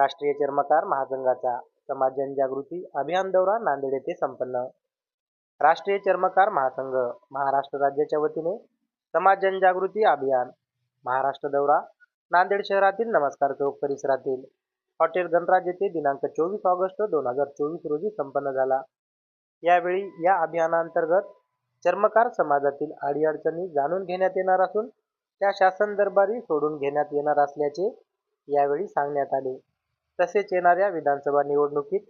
राष्ट्रीय चर्मकार महासंघाचा समाज जनजागृती अभियान दौरा नांदेड येथे संपन्न. राष्ट्रीय चर्मकार महासंघ महाराष्ट्र राज्याच्या वतीने समाज जनजागृती अभियान महाराष्ट्र दौरा नांदेड शहरातील नमस्कार चौक परिसरातील हॉटेल गणराज येथे दिनांक चोवीस ऑगस्ट दोन हजार चोवीस रोजी संपन्न झाला. यावेळी या अभियानांतर्गत चर्मकार समाजातील अडीअडचणी जाणून घेण्यात येणार असून त्या शासन दरबारी सोडून घेण्यात येणार असल्याचे यावेळी सांगण्यात आले. तसेच येणाऱ्या विधानसभा निवडणुकीत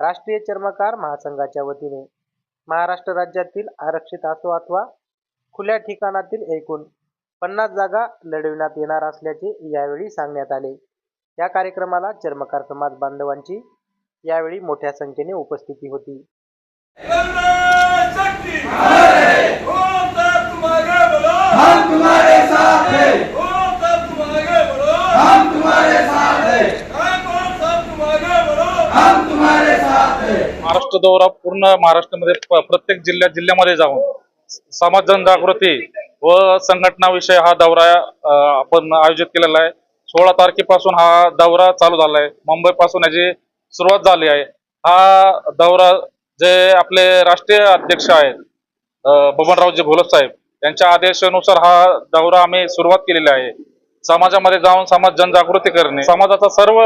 राष्ट्रीय चर्मकार महासंघाच्या वतीने महाराष्ट्र राज्यातील आरक्षित असो अथवा खुल्या ठिकाणातील एकूण पन्नास जागा लढविण्यात येणार असल्याचे यावेळी सांगण्यात आले. या कार्यक्रमाला चर्मकार समाज बांधवांची यावेळी मोठ्या संख्येने उपस्थिती होती. हम तुम्हारे साथ हैं। हम तुम्हारे साथ हैं काय कौन सब तुम आगे बोलो हम तुम्हारे साथ हैं महाराष्ट्र दौरा पूर्ण महाराष्ट्रामध्ये प्रत्येक जिल्ह्यात जिल्ह्यामध्ये जाऊन समाज जनजागृती व संघटनाविषयी हा दौरा आपण आयोजित केलेला आहे. सोळा तारखेपासून हा दौरा चालू झाला आहे. मुंबईपासून याची सुरुवात झाली आहे. हा दौरा जे आपले राष्ट्रीय अध्यक्ष आहेत बबनरावजी भोलत साहेब यांच्या आदेशानुसार हा दौरा आम्ही सुरुवात केलेली आहे. समाजामध्ये जाऊन समाज जनजागृती करणे समाजाचा सर्व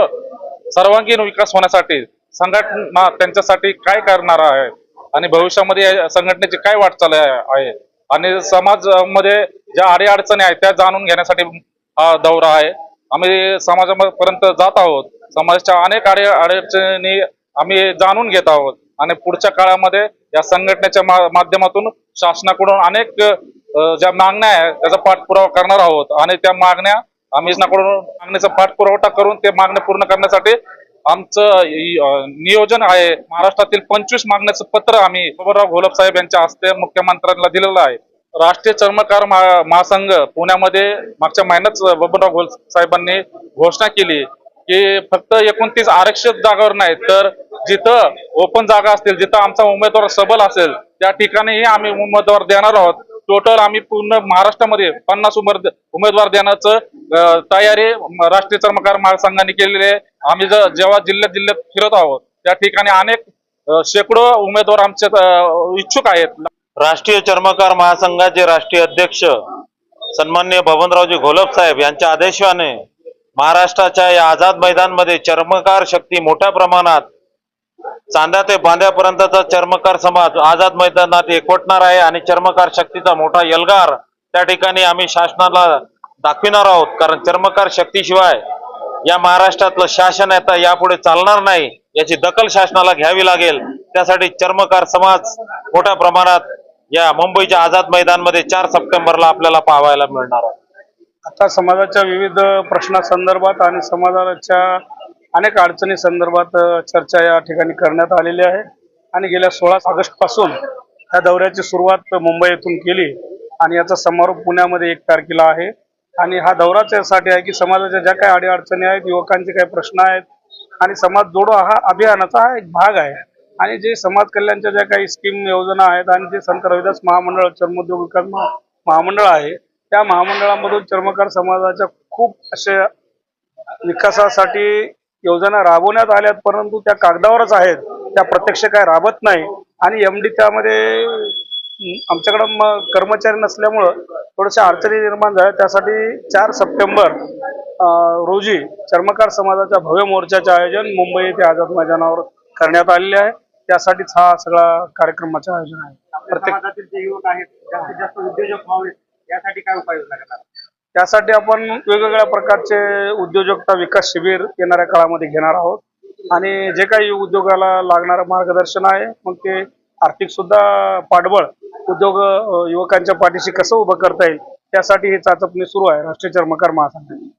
सर्वांगीण विकास होण्यासाठी संघटना त्यांच्यासाठी काय करणार आहे? आणि भविष्यामध्ये संघटनेची काय वाटचाल आहे? आहे. आणि समाजामध्ये ज्या अडीअडचणी आहेत त्या जाणून घेण्यासाठी हा दौरा आहे. आम्ही समाजापर्यंत जात आहोत. समाजाच्या अनेक अडी अडचणी आम्ही जाणून घेत आहोत. आणि पुढच्या काळामध्ये या संघटनेच्या मा- माध्यमातून शासनाकडून अनेक ज्या मागण्या आहेत त्याचा पाठपुरावा करणार आहोत. आणि त्या मागण्या आम्ही शासनाकडून मागणीचा पाठपुरवठा करून ते मागण्या पूर्ण करण्यासाठी आमचं नियोजन आहे. महाराष्ट्रातील पंचवीस मागण्याचं पत्र आम्ही बबनराव घोलप साहेब यांच्या हस्ते मुख्यमंत्र्यांना दिलेलं आहे. राष्ट्रीय चर्मकार महा- महासंघ पुण्यामध्ये मागच्या महिन्यात बबनराव घोल साहेबांनी घोषणा केली की फक्त एकोणतीस आरक्षित जागावर नाही तर जिथं ओपन जागा असतील जिथं आमचा उमेदवार सबल असेल त्या ठिकाणीही आम्ही उमेदवार देणार आहोत. टोटल आम्ही पूर्ण महाराष्ट्रामध्ये पन्नास उमेदवार देण्याचं तयारी राष्ट्रीय चर्मकार महासंघाने केलेली आहे. आम्ही जर जेव्हा जिल्ह्यात जिल्ह्यात फिरत आहोत त्या ठिकाणी अनेक शेकडो उमेदवार आमचे इच्छुक आहेत. राष्ट्रीय चर्मकार महासंघाचे राष्ट्रीय अध्यक्ष सन्मान्य बबनरावजी घोलप साहेब यांच्या आदेशाने महाराष्ट्राच्या या आझाद मैदानमध्ये चर्मकार शक्ती मोठ्या प्रमाणात चांद्या ते बांद्यापर्यंतचा चर्मकार समाज आझाद मैदानात एकवटणार आहे आणि चर्मकार शक्तीचा मोठा यलगार त्या ठिकाणी आम्ही शासनाला दाखविणार आहोत. कारण चर्मकार शक्तीशिवाय या महाराष्ट्रातलं शासन आता यापुढे चालणार नाही. याची दखल शासनाला घ्यावी लागेल. त्यासाठी चर्मकार समाज मोठ्या प्रमाणात या मुंबईच्या आझाद मैदानमध्ये चार सप्टेंबरला आपल्याला पाहायला मिळणार आहे. आता समाजाच्या विविध प्रश्नासंदर्भात आणि समाजाच्या अनेक अडचणी संदर्भात चर्चा या ठिकाणी करण्यात आलेली आहे. आणि गेल्या सोळा ऑगस्टपासून ह्या दौऱ्याची सुरुवात मुंबई येथून केली. आणि याचा समारोप पुण्यामध्ये एक तारखेला आहे. आणि हा दौराच यासाठी आहे की समाजाच्या ज्या काही अडीअडचणी आहेत युवकांचे काही प्रश्न आहेत आणि समाज जोडो हा अभियानाचा हा एक भाग आहे. आणि जे समाज कल्याणच्या ज्या काही स्कीम योजना आहेत आणि जे संत रविदास महामंडळ चर्मोद्योग विकास महामंडळ आहे त्या महामंडळामधून चर्मकार समाजाच्या खूप अशा विकासासाठी योजना राबवण्यात आल्यात परंतु त्या कागदावरच आहेत. त्या प्रत्यक्ष काय राबत नाही. आणि एम डी त्यामध्ये आमच्याकडं म कर्मचारी नसल्यामुळं थोड्याशा अडचणी निर्माण झाल्या. त्यासाठी चार सप्टेंबर रोजी चर्मकार समाजाच्या भव्य मोर्चाचे आयोजन मुंबई येथे आझाद मैदानावर करण्यात आलेले आहे. त्यासाठीच हा सगळा कार्यक्रमाचं आयोजन आहे. प्रत्येक समाजातील जे युवक आहेत जास्तीत जास्त उद्योजक व्हावेत यासाठी काय उपाययोजना करणार त्यासाठी आपण वेगवेगळ्या प्रकारचे उद्योजकता विकास शिबिर येणाऱ्या काळामध्ये घेणार आहोत. आणि जे काही उद्योगाला लागणारं मार्गदर्शन आहे मग ते आर्थिक सुद्धा पाठबळ उद्योग युवकांच्या पाठीशी कसं उभं करता येईल त्यासाठी ही चाचपणी सुरू आहे राष्ट्रीय चर्मकार महासंघाची